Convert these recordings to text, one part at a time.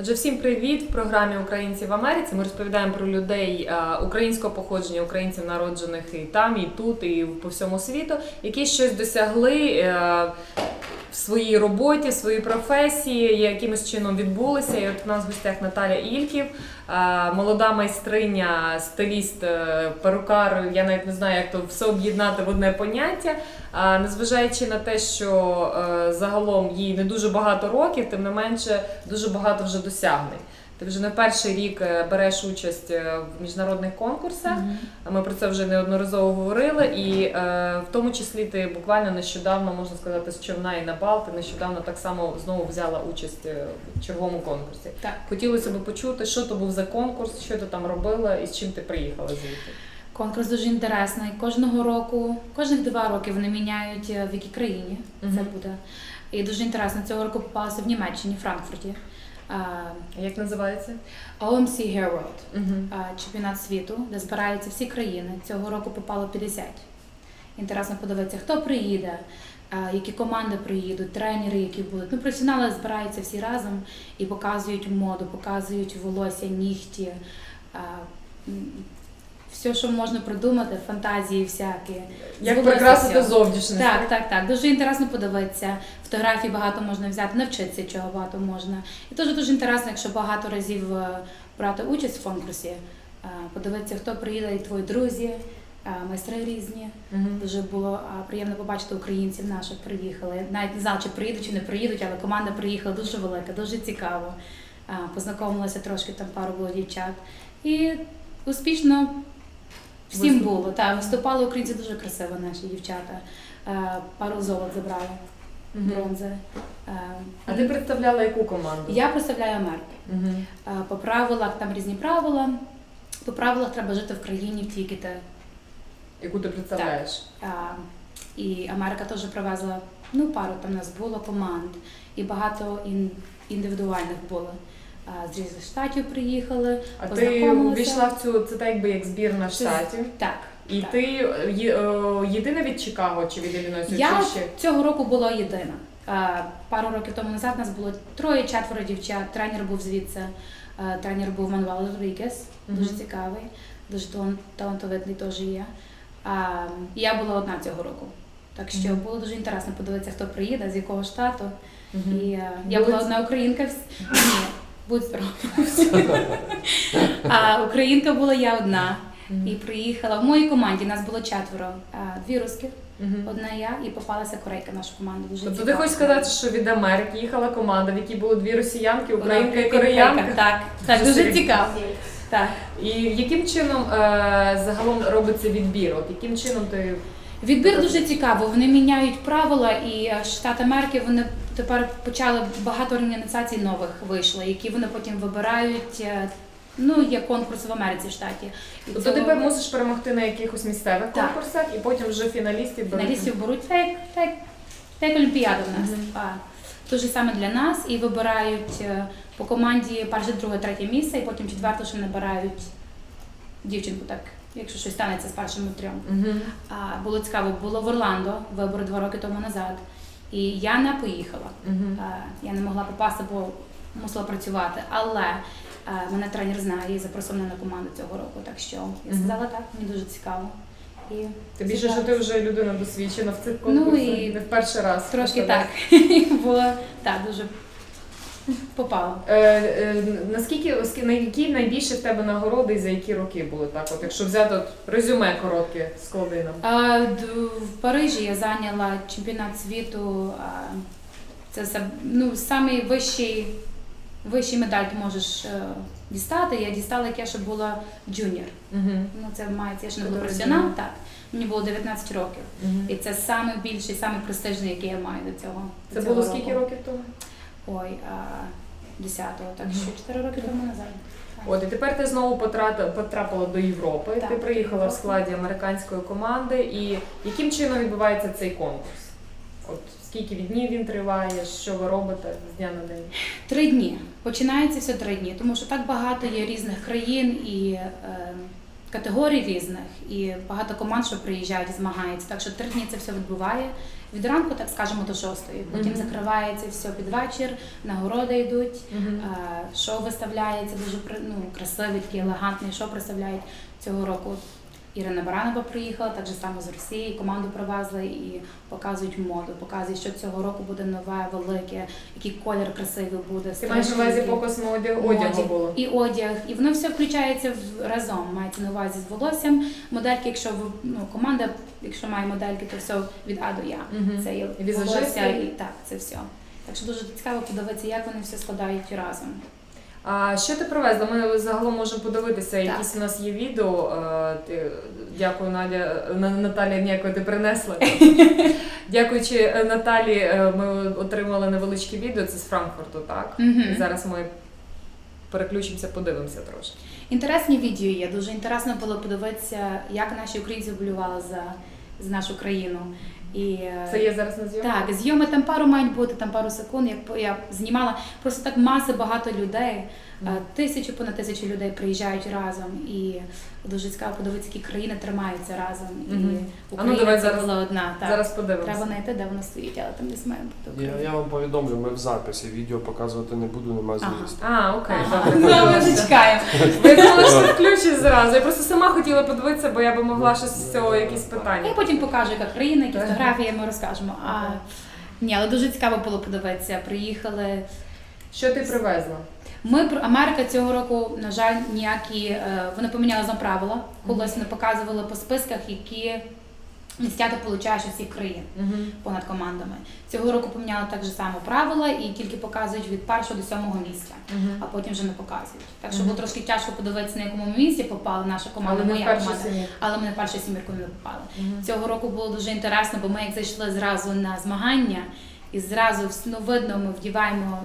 Отже, всім привіт в програмі Українці в Америці. Ми розповідаємо про людей е, українського походження, українців, народжених і там, і тут, і по всьому світу, які щось досягли е, своїй роботі, в своїй професії, якимось чином відбулися. І от у нас в гостях Наталя Ільків, е, молода майстриня, стиліст, е, перукар. Я навіть не знаю, як то все об'єднати в одне поняття. А, Незважаючи на те, що е, загалом їй не дуже багато років, тим не менше дуже багато вже досягнень. Ти вже не перший рік е, береш участь е, в міжнародних конкурсах. Ми про це вже неодноразово говорили, і е, в тому числі ти буквально нещодавно можна сказати з човна і на бал. Ти нещодавно так само знову взяла участь е, в черговому конкурсі. Так. Хотілося б почути, що то був за конкурс, що ти там робила і з чим ти приїхала звідти. Конкурс дуже інтересний. Кожного року, кожних два роки вони міняють в якій країні це буде. І дуже інтересно. Цього року попалося в Німеччині, Франкфурті. Як називається? OMC Hair World. Чемпіонат світу, де збираються всі країни. Цього року попало 50. Інтересно подивитися, хто приїде, які команди приїдуть, тренери, які будуть. Ну, професіонали збираються всі разом і показують моду, показують волосся, нігті. Все, що можна придумати, фантазії всякі. Як прикрасити всього. зовнішність. Так, так, так. Дуже інтересно подивитися. Фотографій багато можна взяти, навчитися чого багато можна. І теж дуже інтересно, якщо багато разів е, брати участь в конкурсі, е, подивитися, хто приїде, і твої друзі, е, майстри різні. Мгм. Дуже було приємно побачити українців наших приїхали. Навіть не знала, чи приїдуть, чи не приїдуть, але команда приїхала дуже велика, дуже цікаво. Познайомилася трошки, там пару було дівчат. І успішно всім Виступ. було. Так, виступали українці дуже красиво, наші дівчата. Е, Пару золот забрали, бронзи. Е, А ти представляла яку команду? Я представляю Америку. Е, По правилах там різні правила. По правилах треба жити в країні тільки те. Яку ти представляєш? А, І Америка теж привезла ну, пару там у нас було команд, і багато ін- індивідуальних було. А, З різних штатів приїхали. А ти увійшла в цю, це так якби як збірна штатів. Так. І так. ти е, е, єдина від Чикаго чи від Іллінойсу, Я чи ще? цього року була єдина. Пару років тому назад нас було троє-четверо дівчат. Тренер був звідси. Тренер був Мануел Родрігес, дуже цікавий, дуже талан- талантовитий теж є. Я була одна цього року. Так що було дуже інтересно подивитися, хто приїде, з якого штату. І е, я була одна українка. Ні, будь здорова. А українка була я одна. І приїхала в моїй команді. Нас було четверо. Дві Мгм. одна я, і попалася корейка в нашу команду. Дуже Тобто ти хочеш сказати, що від Америки їхала команда, в якій було дві росіянки, українка і кореянка. Так, так, Дуже дуже цікаво. Так. І яким чином е, загалом робиться відбір? От яким чином ти Відбір дуже цікаво. Вони міняють правила, і е, Штат Америки вони тепер почали багато організацій нових вийшло, які вони потім вибирають. е, Ну, є конкурс в Америці в штаті. І тобто цього- ти мусиш перемогти на якихось місцевих Так. конкурсах і потім вже фіналістів беруть? Фіналістів беруть як- так як Олімпіада в нас. Мгм. А, те ж саме для нас і вибирають е, по команді перше, друге, третє місце, і потім четверте, що набирають дівчинку, так, якщо щось станеться з першими трьом. Мгм. А, було цікаво, було в Орландо вибори два роки тому назад. І я не поїхала. Uh-huh. я не могла попасти, бо мусила працювати. Але мене тренер знає і запросив мене на команду цього року. Так що я сказала так, мені дуже цікаво. І Ти більше, що ти вже людина досвідчена в цих Ну, і не в перший раз. Трошки так. Бо так, дуже попало. Е, е, наскільки скі- на які найбільше в тебе нагороди і за які роки були так? От якщо взяти от резюме коротке склади нам. А, д- в Парижі я зайняла чемпіонат світу. а, Це за- ну, самий вищий, вищий медаль ти можеш е, дістати. Я дістала яке, що була джуніор. Угу. Ну, це мається, я ще не була професіонал, так. Мені було 19 років. І це найбільший, самий престижний, який я маю до цього. Це до цього було скільки року. років тому? Ой, а, 10-го, так що 4 роки тому назад. От і тепер ти знову потрапила, потрапила до Європи. Так, ти приїхала в складі американської команди. І яким чином відбувається цей конкурс? От скільки від днів він триває, що ви робите з дня на день? Три дні. Починається все три дні, тому що так багато є різних країн і е, категорій різних і багато команд, що приїжджають, змагаються. Так що три дні це все відбуває. Від ранку, так скажемо, до шостої. Потім Мгм. закривається все під вечір, нагороди йдуть. Мгм. Е, Шоу виставляється дуже ну, красиві, такі елегантний шоу представляють цього року. Ірина Баранова приїхала, так же само з Росії, команду привезли і показують моду, показують, що цього року буде нове, велике, який колір красивий буде. Ти маєш на увазі показ моді. одягу було. І одяг, і воно все включається разом. Мається на увазі з волоссям. Модельки, якщо ну, команда, якщо має модельки, то все від А до Я. Мгм. Це є волосся, і так, це все. Так що дуже цікаво подивитися, як вони все складають разом. А що ти привезла? Ми загалом можемо подивитися. Так. Якісь у нас є відео. Е, Ти, дякую, Надя. На- Наталія ніякої ти принесла. Дякуючи е, Наталі, е, ми отримали невеличке відео. Це з Франкфурту, так? І зараз ми переключимося, подивимося трошки. Інтересні відео є. Дуже інтересно було подивитися, як наші українці вболювали за, за нашу країну. І Це є зараз на зйомку? так, зйоми там пару мають бути, там пару секунд. Як по- я знімала просто так маси багато людей. Е, Тисячу понад тисячу людей приїжджають разом, і дуже цікаво подивитися, які країни тримаються разом. Мгм. І А ну, Україна давай це зараз- була одна. Так. Зараз подивимося. Треба знайти, де вона стоїть, але там десь має бути Я, я вам повідомлю, ми в записі відео показувати не буду, нема Ага. змісту. А, окей, Ага. добре. Ну, ми вже чекаємо. Ви думали, що ти включиш зразу. Я просто сама хотіла подивитися, бо я би могла щось з цього якісь Я питання. потім покажу, яка країна, які Так. фотографії ми розкажемо. А Ага. ні, але дуже цікаво було подивитися. Приїхали. Що ти привезла? Ми про Америка цього року, на жаль, ніякі е, вони поміняли нам правила. Колись вони показували по списках, які містята получають з усіх країн понад командами. Цього року поміняли так же само правила і тільки показують від першого до сьомого місця, а потім вже не показують. Так що було трошки тяжко подивитися, на якому місці попала наша команда, Але моя команда. Але ми на першу сімірку не попали. Цього року було дуже інтересно, бо ми як зайшли зразу на змагання, і зразу ну, видно, ми вдіваємо.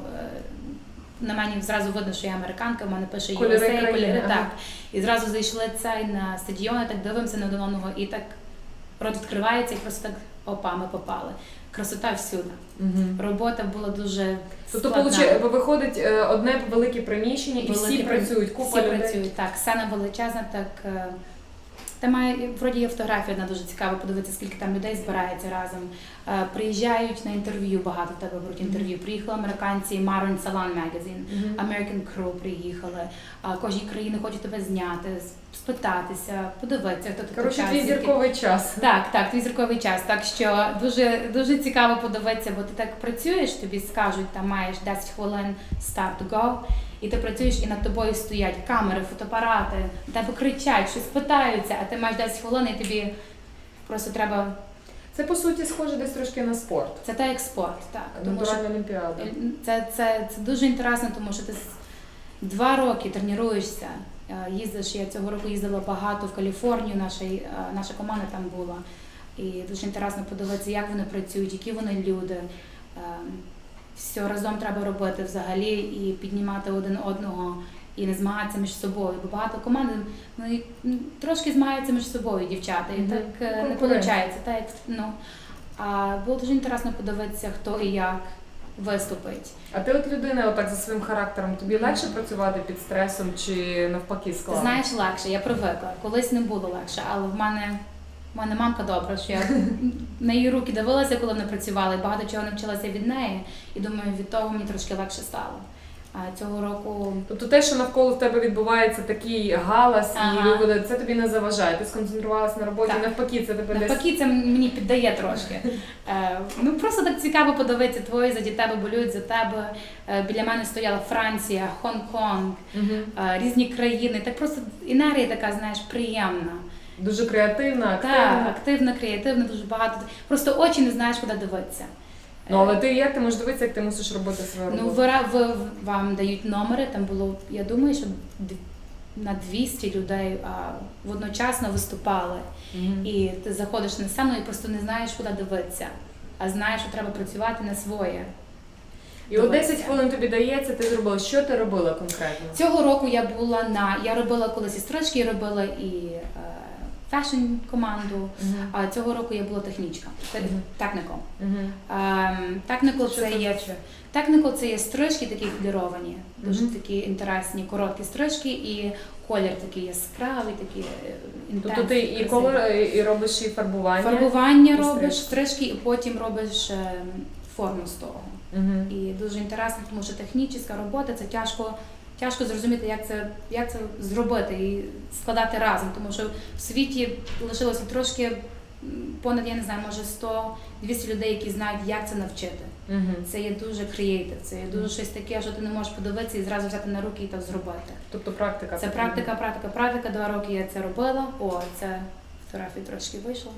Е, На мені зразу видно, що я американка, в мене пише Кольори USA, кольори, ага. так. І зразу зайшли цей на стадіон, і так дивимося на один одного, і так рот відкривається, і просто так опа, ми попали. Красота всюди. Робота була дуже Тобто, складна. виходить е, одне велике приміщення, і всі Велике працюють, Всі купа людей. працюють, так. Сцена величезна, так. Е, Там має, вроді є фотографія, одна дуже цікаво подивитися, скільки там людей збирається разом. Е, Приїжджають на інтерв'ю, багато в тебе беруть інтерв'ю. Приїхали американці Maroon Salon Magazine, American Crew приїхали. А Кожні країни хочуть тебе зняти, спитатися, подивитися, хто ти Коротше, твій зірковий час. так, так, твій зірковий час. Так що дуже дуже цікаво подивитися, бо ти так працюєш, тобі скажуть, там маєш 10 хвилин start to go, і ти працюєш, і над тобою стоять камери, фотоапарати, тебе кричать, щось питаються, а ти маєш 10 хвилин, і тобі просто треба. Це по суті схоже десь трошки на спорт. Це та як спорт, так. Тому що Натуральна олімпіада. це, це, це дуже інтересно, тому що ти два роки тренуєшся. е, Їздиш, я цього року їздила багато в Каліфорнію, наша, е, наша команда там була. І дуже інтересно подивитися, як вони працюють, які вони люди. Ем, Все разом треба робити взагалі і піднімати один одного і не змагатися між собою. Бо багато команд ну, трошки змагаються між собою, дівчата, і Мгм. так е, не виходить. Як, ну, а було дуже інтересно подивитися, хто і як виступить. А ти от людина, отак за своїм характером, тобі легше працювати під стресом чи навпаки Ти знаєш легше, я привикла. Колись не було легше, але в мене, в мене мамка добра, що я на її руки дивилася, коли вони працювали, багато чого навчилася від неї. І думаю, від того мені трошки легше стало. А цього року Тобто те, що навколо в тебе відбувається такий галас, Ага. і це тобі не заважає. Ти сконцентрувалась на роботі, Так. навпаки, це тебе десь. навпаки це мені піддає трошки. Е, ну просто так цікаво подивитися, твої заді тебе болюють за тебе. Е, біля мене стояла Франція, Хонг-Конг, Мгм. е, різні країни. Так просто енергія така, знаєш, приємна. Дуже креативна, Так, активна. активна, креативна, дуже багато. Просто очі не знаєш, куди дивитися. Ну але ти як ти можеш дивитися, як ти мусиш робити свою Ну, роботу? ви, ви, вам дають номери, там було, я думаю, що д- на 200 людей а, водночасно виступали. Мгм. І ти заходиш на сцену і просто не знаєш, куди дивитися, а знаєш, що треба працювати на своє. І от 10 дивитися. хвилин тобі дається, ти зробила. Що ти робила конкретно? Цього року я була на. Я робила колись і строчки, робила і е, фешн команду, а цього року я була технічка, техником. Мгм. Ем, це є? Technical це є стрижки такі фліровані, дуже такі інтересні, короткі стрижки, і колір такий яскравий, такий е, Тобто ти і колор, і робиш і фарбування. Фарбування і робиш, стрижки. і потім робиш е, форму з того. І дуже інтересно, тому що технічна робота це тяжко. Тяжко зрозуміти, як це, як це зробити і складати разом, тому що в світі лишилося трошки понад, я не знаю, може 100-200 людей, які знають, як це навчити. Мгм. Це є дуже креатив, це є дуже щось таке, що ти не можеш подивитися і зразу взяти на руки і так зробити. Тобто практика. Це практика, практика, практика. Два роки я це робила. О, це фотографії трошки вийшло.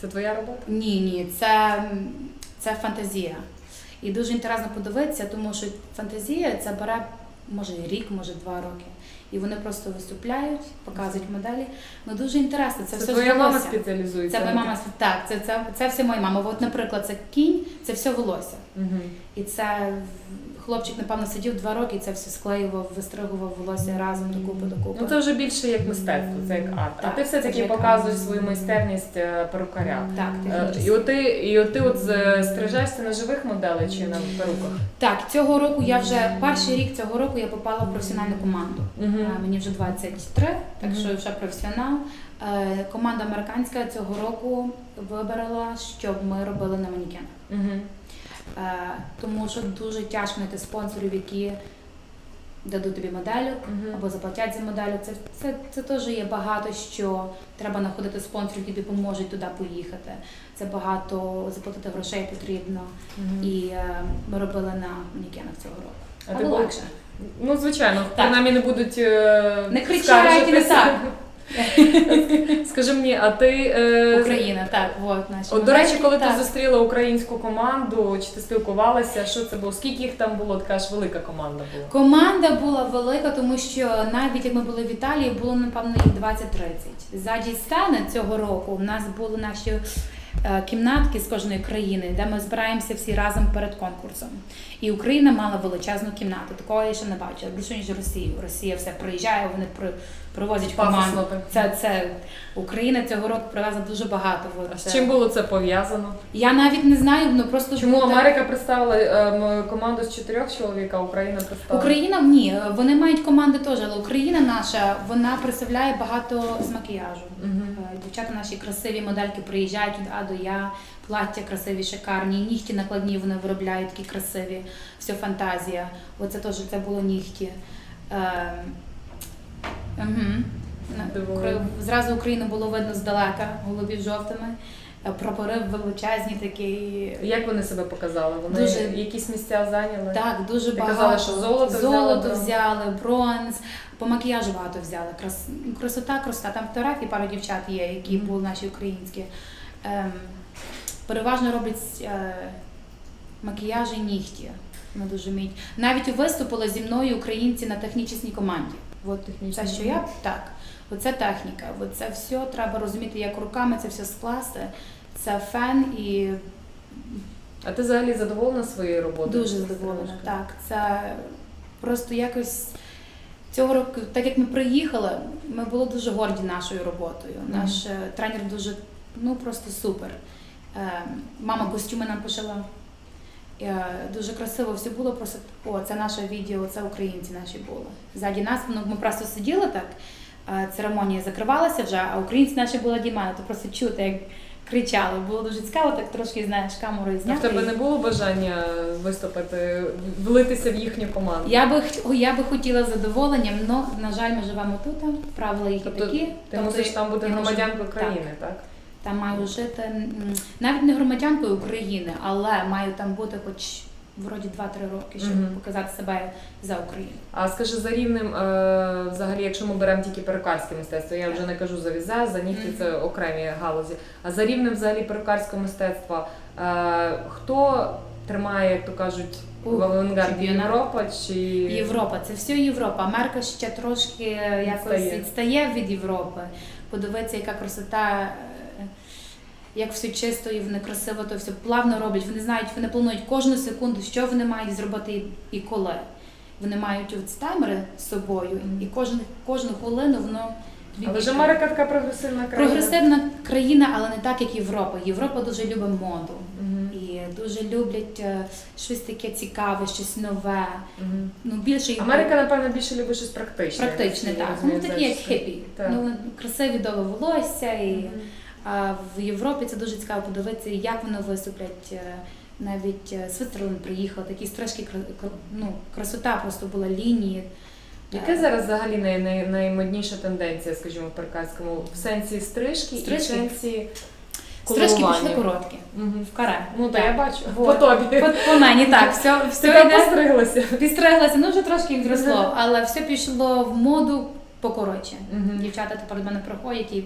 Це твоя робота? Ні, ні, це, це фантазія. І дуже інтересно подивитися, тому що фантазія це бере може рік, може два роки. І вони просто виступляють, показують моделі. Ну дуже інтересно. Це, Це, все твоя мама спеціалізується. Це моя мама так, це, це, це все моя мама. От, наприклад, це кінь, це все волосся. Угу. І це хлопчик, напевно, сидів два роки і це все склеював, вистригував волосся разом докупи докупи. Ну це вже більше як мистецтво, це як арт. а ти все-таки показуєш арт. свою майстерність е, перукаря. Так, Е, технічно. І от ти, і от ти от стрижешся на живих моделей чи на перуках? Так, цього року я вже перший рік цього року я попала в професіональну команду. Е, Мені вже 23, так Мгм. що вже професіонал. Команда американська цього року вибрала, щоб ми робили на манікенах. Мгм. Е, Тому що дуже тяжко знайти спонсорів, які дадуть тобі моделю Мгм. або заплатять за моделю. Це, це, це теж є багато що треба знаходити спонсорів, які допоможуть туди поїхати. Це багато заплатити грошей потрібно. Мгм. І е, ми робили на манікенах цього року. А Але легше. Ну, звичайно, Так. принаймні не будуть е, Не кричать і не так. Скажи мені, а ти е, Україна, так, от наші. От, до речі, коли ти зустріла українську команду, чи ти спілкувалася, що це було? Скільки їх там було? Така ж велика команда була. Команда була велика, тому що навіть як ми були в Італії, було напевно їх 20-30. Заді стани цього року у нас були наші е, кімнатки з кожної країни, де ми збираємося всі разом перед конкурсом. І Україна мала величезну кімнату. Такого я ще не бачила. Більше ніж Росію. Росія все приїжджає, вони привозять команду. Це, це Україна цього року привезла дуже багато. А з чим було це пов'язано? Я навіть не знаю, ну просто Чому так- Америка представила ем, команду з чотирьох чоловік, а Україна представила? Україна ні, вони мають команди теж, але Україна наша вона представляє багато з макіяжу. Е, Дівчата наші красиві модельки приїжджають від А до Я, плаття красиві, шикарні, нігті накладні вони виробляють такі красиві, все фантазія. Оце теж це було нігті. Е, угу. Зразу Україну було видно здалека, голубів жовтими. Е, Прапори величезні такі. Як вони себе показали? Вони Дуже- якісь місця зайняли? Так, дуже Ти багато. казала, що золото золото взяли, бронз. По макіяжу багато взяли. Крас... Красота, красота. Там фотографії пару дівчат є, які Мгм. були наші українські. Ем, переважно роблять е, макіяжі нігті. Ми дуже вміють. Навіть виступили зі мною українці на технічній команді. От Технічні. це, що я так. Оце техніка. Оце все треба розуміти, як руками це все скласти. Це фен і А ти взагалі задоволена своєю роботою? Дуже задоволена. Так, це просто якось цього року, так як ми приїхали, ми були дуже горді нашою роботою. Мгм. Наш е, тренер дуже, ну просто супер. Е, Мама костюми нам пошила. Е, Дуже красиво все було. Просто о, це наше відео, це українці наші були. Ззаді нас ну, ми просто сиділи так. Церемонія закривалася вже, а українці наші були дімани, то просто чути, як кричали. Було дуже цікаво, так трошки знаєш камерою А зняти. в тебе не було бажання виступити, влитися в їхню команду? Я би я би хотіла з задоволенням, але на жаль, ми живемо тут. Правила їх Тобто такі. Ти тобто мусиш там бути громадянкою так, так? Там маю жити навіть не громадянкою України, але маю там бути хоч вроді 2-3 роки, щоб Мгм. показати себе за Україну. А скажи за рівнем, е, взагалі, якщо ми беремо тільки перукарське мистецтво, я вже не кажу за візаж, за нігті це окремі галузі. А за рівнем взагалі перукарського мистецтва, е, хто тримає, як то кажуть, в авангарді. Європа чи Європа, це все Європа. Америка ще трошки якось Відстає. відстає від Європи. Подивитися, яка красота. Як все чисто і вони красиво, то все плавно роблять. Вони знають, вони планують кожну секунду, що вони мають зробити і- коли. Вони мають от таймери з собою, і кожну, кожну хвилину воно Але ж. Америка така прогресивна країна. прогресивна країна, але не так, як Європа. Європа дуже любить моду. Мгм. І дуже люблять е, щось таке цікаве, щось нове. Мгм. Ну більше їх Америка, напевно, більше любить щось практичне. практичне, так. розумію, Ну такі як хіпі. Так. Ну красиві довге волосся і. Мгм. А в Європі це дуже цікаво подивитися, як вони виступлять. Е, Навіть е, Свитерленд приїхав, такі стрижки, кра- ну, красота просто була лінії. Яка Е, зараз взагалі най, най, наймодніша тенденція, скажімо, в перкатському? В сенсі стрижки, і в Стрижки? сенсі Стрижки пішли короткі, Мгм. в каре. Ну, Так. я бачу. Вот. По тобі. По, по мені так, все, все йде. постриглася. Підстриглася, ну вже трошки зросло, але все пішло в моду покоротше. Мгм. Дівчата тепер до мене приходять і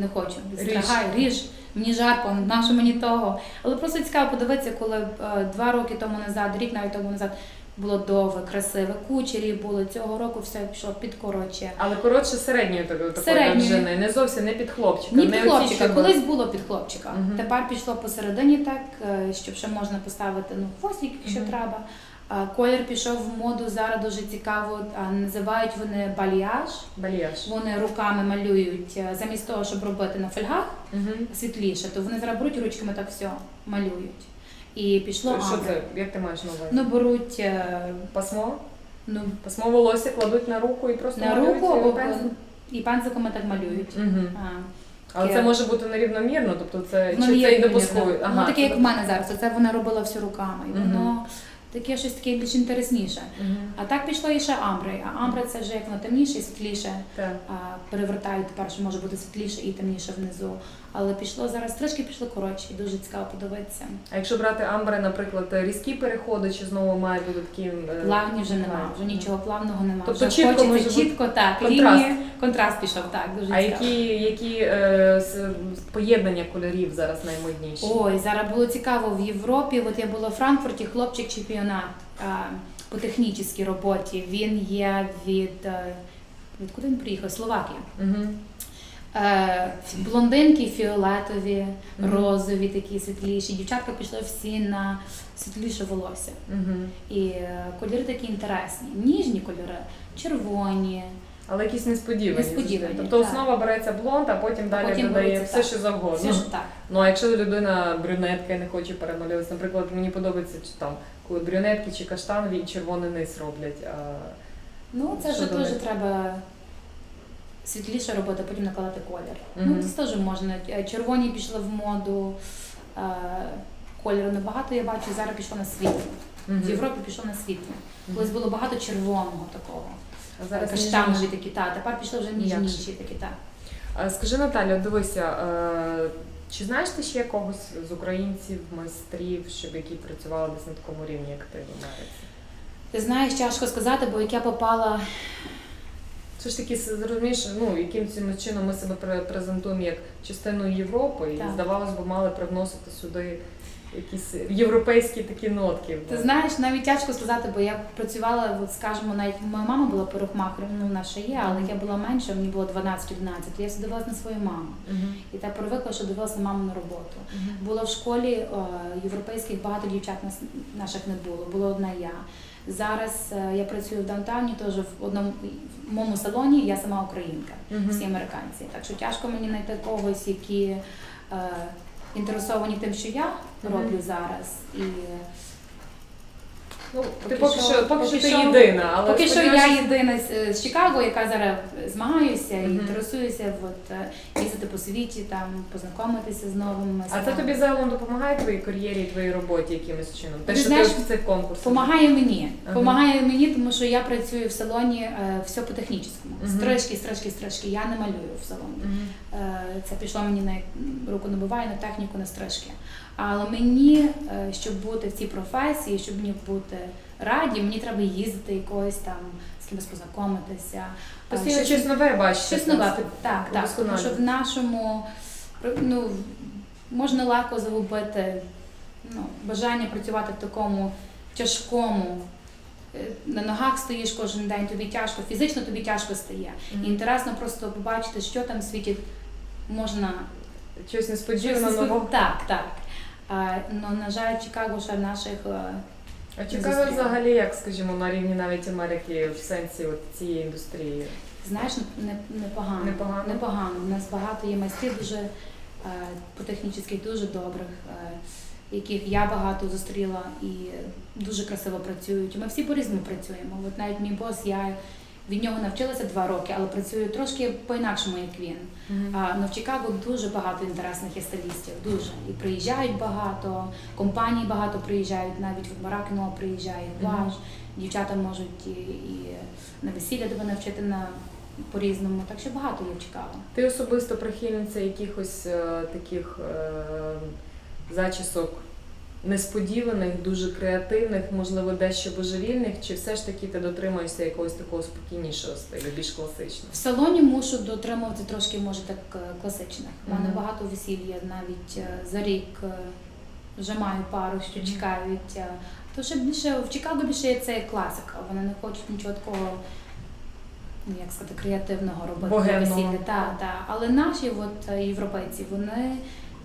не хочу. Відстригай, ріж. Мені жарко, нащо мені того. Але просто цікаво подивитися, коли е, два роки тому назад, рік навіть тому назад було довге, красиве, кучері було. Цього року все пішло під коротше. Але коротше середньої такої Середньої. довжини, не зовсім не під хлопчика. Ні не під хлопчика, колись було під хлопчика. Мгм. Тепер пішло посередині так, е, щоб ще можна поставити ну, хвостик, якщо Мгм. треба. Колір пішов в моду зараз дуже цікаво. Називають вони баліаж. Баліяж. Вони руками малюють е, замість того, щоб робити на фольгах Мгм. світліше, то вони зараз беруть ручками так все малюють. І пішло Що амбре. це? Як ти маєш на увазі? Ну беруть е, Пасмо? ну, Пасмо волосся кладуть на руку і просто на малюють руку або і пензиками так малюють. Мгм. А, Але це може бути нерівномірно, тобто це Воно чи це і вимір, допусково? да. Воно таке, як в мене зараз. Оце вона робила все руками. І воно таке щось таке більш інтересніше. Мгм. А так пішло і ще амбри. А амбра це вже як воно темніше і світліше. Так. А, перевертають тепер, що може бути світліше і темніше внизу. Але пішло зараз трішки пішло коротше, і дуже цікаво подивитися. А якщо брати амбри, наприклад, різкі переходи, чи знову мають бути такі е, Плавні вже немає, вже нічого плавного немає. Тобто вже чітко хочеться може бути чітко так. контраст. Лінії, контраст пішов, так, дуже А цікаво. які, які е, поєднання кольорів зараз наймодніші? Ой, зараз було цікаво в Європі. От я була в Франкфурті, хлопчик чемпіонат по технічній роботі. Він є від. е, Від куди він приїхав? Словакія. Угу. Е, блондинки фіолетові, розові, такі світліші. Дівчатка пішли всі на світліше волосся. І е, кольори такі інтересні. Ніжні кольори, червоні. Але якісь несподівані. Несподівані. Тобто так. основа береться блонд, а потім далі потім додає береться, все, так. що завгодно. Все так. Ну а якщо людина брюнетка і не хоче перемалюватися, наприклад, мені подобається там, коли брюнетки чи каштанові і червоний низ роблять. А... Ну, це вже теж треба світліше робити, потім накладати колір. Мгм. Ну, це теж можна. Е, Червоні пішли в моду, е, кольору небагато я бачу, зараз пішло на світло. Мгм. В Європі пішло на світло. Колись було багато червоного такого. А зараз Каштанові такі, та, тепер пішли вже ніжніші такі, так. А, Скажи, Наталя, дивися, е, чи знаєш ти ще когось з українців, майстрів, щоб які працювали десь на такому рівні, як ти в Америці? Ти знаєш, тяжко сказати, бо як я попала Все ж таки, зрозумієш, ну яким цим чином ми себе пре- презентуємо як частину Європи, і здавалось би, мали привносити сюди якісь європейські такі нотки. Ти знаєш, навіть тяжко сказати, бо я працювала, от скажімо, навіть моя мама була перухмахером, ну вона ще є, але я була менша, мені було 12-11, то я все на свою маму. Мгм. І так привикла, що дивилася на маму на роботу. Мгм. Було в школі е, європейських багато дівчат нас наших не було, була одна я. Зараз е, я працюю в даунтауні, теж в одному в моєму салоні, я сама українка, Мгм. всі американці. Так що тяжко мені знайти когось, які е, інтересовані тим, що я роблю зараз. І Ну, ти Поки що- поки що ти єдина, але Поки що я єдина з, з Чикаго, яка зараз змагаюся і Мгм. інтересуюся, от, е, їздити по світі, там познайомитися з новими А це тобі загалом допомагає твоїй кар'єрі і твоїй роботі якимось чином? Те, Ти що знаєш, ти в цих конкурсах? Помагає мені. Ага. Помагає мені, тому що я працюю в салоні е, все по технічному. Мгм. Стрижки, стрижки, стрижки. Я не малюю в салоні. Мгм. Е, Це пішло мені на руку набиває, на техніку, на стрижки. Але мені, е, щоб бути в цій професії, щоб мені бути раді, мені треба їздити якогось там з кимось познайомитися. Постійно щось- щось нове бачиш. Щось нове, так, так. Тому що в нашому ну, можна легко загубити ну, бажання працювати в такому тяжкому. е, На ногах стоїш кожен день, тобі тяжко, фізично тобі тяжко стає. Мгм. І інтересно просто побачити, що там в світі можна Щось щось несподівано нового. Так, так. Ну, на жаль, Чикаго ще наших е, А Чикаго взагалі, як скажімо, на рівні навіть Америки в сенсі от цієї індустрії. Знаєш, не- непогано. Непогано? Непогано. У нас багато є майстрів дуже е, по технічних дуже добрих. Е, яких я багато зустріла і дуже красиво працюють. Ми всі по-різному працюємо. От навіть мій бос, я від нього навчилася два роки, але працюю трошки по-інакшому, як він. А, ну, в Чикаго дуже багато інтересних є стилістів, дуже. І приїжджають багато, компаній багато приїжджають, навіть в Маракино приїжджає. Ваш. Дівчата можуть і, і на весілля тебе навчити на по-різному. Так що багато є в Чикаго. Ти особисто прихильниця якихось е, таких е, зачісок несподіваних, дуже креативних, можливо, дещо божевільних, чи все ж таки ти дотримуєшся якогось такого спокійнішого стилю, більш класичного? В салоні мушу дотримувати трошки, може так е, класичних. У мене багато весіль є навіть е, за рік. е, Вже маю пару, що чекають. То ще більше в Чикаго більше є це класика. Вони не хочуть нічого такого, ну, як сказати, креативного робити весіллі. Так, так. Але наші от, європейці, вони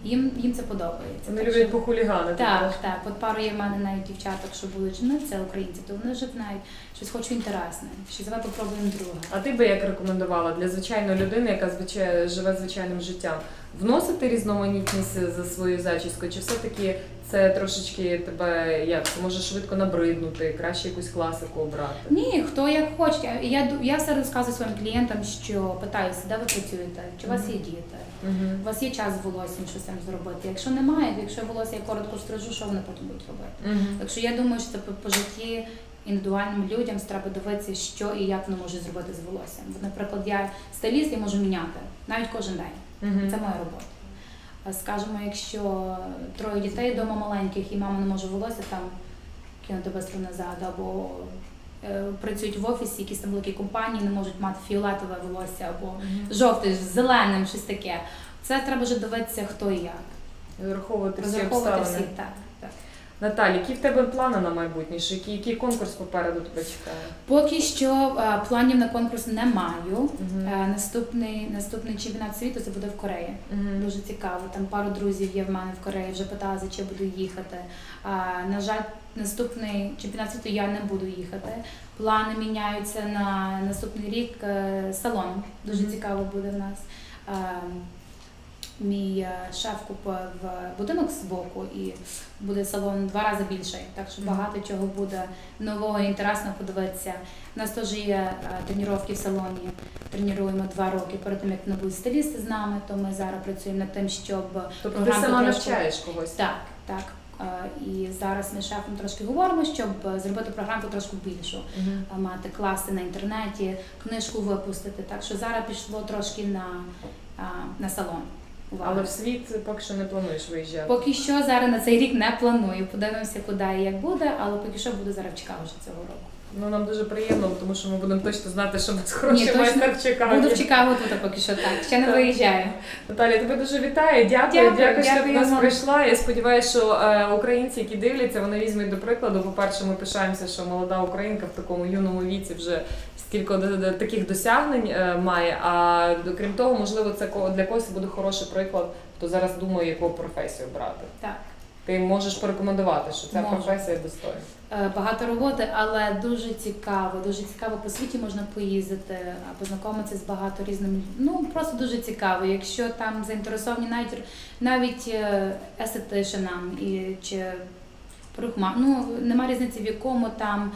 їм, їм це подобається. Вони люблять що- похуліганити. так, так, так. От пару є в мене навіть дівчаток, що були жени, це українці, то вони вже знають щось хочу інтересне. Що давай попробуємо друге. А ти би як рекомендувала для звичайної людини, яка звичай, живе звичайним життям, вносити різноманітність за свою зачіску, чи все-таки це трошечки тебе як це може швидко набриднути, краще якусь класику обрати? Ні, хто як хоче. Я, я, я все розказую своїм клієнтам, що питаюся, де ви працюєте, чи у вас є діти, Угу. у вас є час з волоссям щось там зробити. Якщо немає, якщо волосся я коротко стрижу, що вони потім будуть робити? Угу. Так що я думаю, що це по, по житті індивідуальним людям треба дивитися, що і як вони можуть зробити з волоссям. Наприклад, я стиліст, я можу міняти навіть кожен день. Угу. Це моя робота. А Скажімо, якщо троє дітей вдома маленьких і мама не може волосся там кинути без назад, або е, працюють в офісі, якісь там великі компанії, не можуть мати фіолетове волосся або жовте з зеленим, щось таке. Це треба вже дивитися, хто і як. Враховувати всі обставини. всі так. Наталі, які в тебе плани на майбутнє? Який, який конкурс попереду тебе чекає? Поки що е, планів на конкурс не маю. Угу. Е, Наступний, наступний чемпіонат світу це буде в Кореї. Дуже цікаво. Там пару друзів є в мене в Кореї, вже питали, за чи буду їхати. А, на жаль, наступний чемпіонат світу я не буду їхати. Плани міняються на наступний рік. е, Салон дуже Мгм. цікаво буде в нас. А, Мій е, шеф купив будинок з боку і буде салон два рази більший. Так що багато чого буде нового і інтересного подивитися. У нас теж є е, тренування в салоні. Тренуємо два роки перед тим, як не будуть стилісти з нами, то ми зараз працюємо над тим, щоб Тобто ти сама навчаєш когось? Так, так. Е, І зараз ми з шефом трошки говоримо, щоб е, зробити програмку трошки більшу, Мгм. Е, мати класи на інтернеті, книжку випустити. Так що зараз пішло трошки на, на салон. Увага. Але в світ поки що не плануєш виїжджати. Поки що зараз на цей рік не планую. Подивимося, куди і як буде, але поки що буду зараз в Чикаго вже цього року. Ну нам дуже приємно, тому що ми будемо точно знати, що буде хороший точно. майстер в Чикаго. Буду в Чикаго тут поки що так. Ще не виїжджаю. Наталя, тебе дуже вітаю. Дякую, Дякую, дякую, що ти дякую до нас вам. прийшла. Я сподіваюся, що е, українці, які дивляться, вони візьмуть до прикладу. По-перше, ми пишаємося, що молода українка в такому юному віці вже до- таких досягнень е, має. А крім того, можливо, це для когось буде хороший приклад, хто зараз думає, яку професію брати. Так. Ти можеш порекомендувати, що ця Можу. професія достойна. Е, Багато роботи, але дуже цікаво. Дуже цікаво по світі можна поїздити, познайомитися з багато різними. Ну просто дуже цікаво. Якщо там заінтересовані навіть навіть е, естетишинам і чи парикма, ну нема різниці в якому там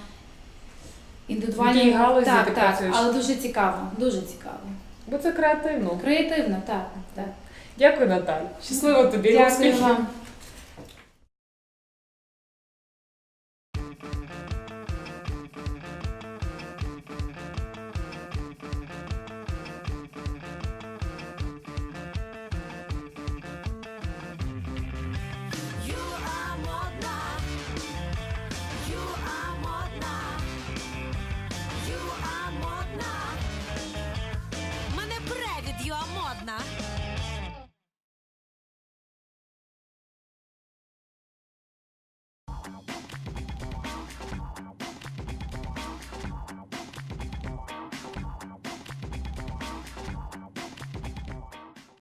індивідуальному В галузі так, ти так, працюєш? але дуже цікаво, дуже цікаво. Бо це креативно. Креативно, так, так. Дякую, Наталь. Щасливо тобі Дякую успіхів. вам.